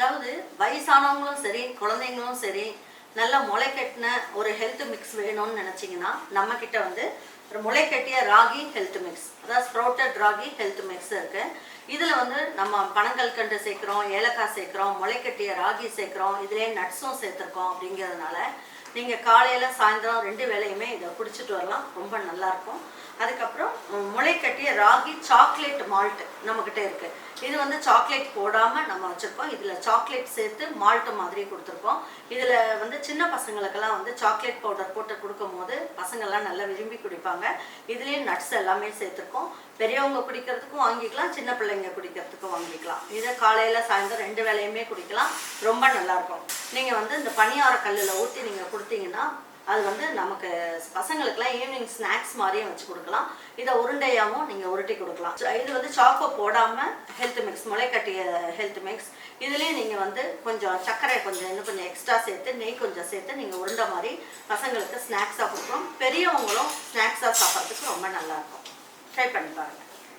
அதாவது வயசானவங்களும் சரி குழந்தைங்களும் சரி நல்ல முளை கட்டின ஒரு ஹெல்த் மிக்ஸ் வேணும்னு நினச்சிங்கன்னா நம்ம கிட்ட வந்து ஒரு முளை கட்டிய ராகி ஹெல்த் மிக்ஸ் அதாவது ஸ்ப்ரௌட்டட் ராகி ஹெல்த் மிக்ஸ் இருக்கு. இதில் வந்து நம்ம பனங்கல்கண்டு சேர்க்குறோம் ஏலக்காய் சேர்க்குறோம் முளை கட்டிய ராகி சேர்க்குறோம் இதுலேயே நட்ஸும் சேர்த்துருக்கோம் அப்படிங்கிறதுனால நீங்கள் காலையில் சாயந்தரம் ரெண்டு வேளையுமே இதை குடிச்சிட்டு வரலாம். ரொம்ப நல்லாயிருக்கும் அதுக்கப்புறம் முளை கட்டிய ராகி சாக்லேட் மால்ட் நம்மக்கிட்ட இருக்குது இது வந்து சாக்லேட் போடாமல் நம்ம வச்சுருக்கோம். இதில் சாக்லேட் சேர்த்து மால்ட் மாதிரி கொடுத்துருக்கோம். இதில் வந்து சின்ன பசங்களுக்கெல்லாம் வந்து சாக்லேட் பவுடர் போட்டு கொடுக்கும்போது பசங்கள்லாம் நல்லா விரும்பி குடிப்பாங்க. இதுலேயும் நட்ஸ் எல்லாமே சேர்த்துருக்கோம். பெரியவங்க குடிக்கிறதுக்கும் வாங்கிக்கலாம் சின்ன பிள்ளைங்க குடிக்கிறதுக்கும் வாங்கிக்கலாம். இதை காலையில் சாயந்தரம் ரெண்டு வேளையுமே குடிக்கலாம். ரொம்ப நல்லாயிருக்கும் நீங்கள் வந்து இந்த பனியார கல்லில் ஊற்றி நீங்கள் கொடுத்தீங்கன்னா அது வந்து நமக்கு பசங்களுக்குலாம் ஈவினிங் ஸ்நாக்ஸ் மாதிரியும் வச்சு கொடுக்கலாம். இதை உருண்டையாகவும் நீங்கள் உருட்டி கொடுக்கலாம். இது வந்து சாக்கோ போடாமல் ஹெல்த் மிக்ஸ் முளைக்கட்டிய ஹெல்த் மிக்ஸ் இதுலேயும் நீங்கள் வந்து கொஞ்சம் சர்க்கரை கொஞ்சம் இன்னும் கொஞ்சம் எக்ஸ்ட்ரா சேர்த்து நெய் கொஞ்சம் சேர்த்து நீங்கள் உருண்டை மாதிரி பசங்களுக்கு ஸ்நாக்ஸாக கொடுக்குறோம் பெரியவங்களும் ஸ்நாக்ஸாக சாப்பிட்றதுக்கு ரொம்ப நல்லாயிருக்கும் ட்ரை பண்ணி பாருங்கள்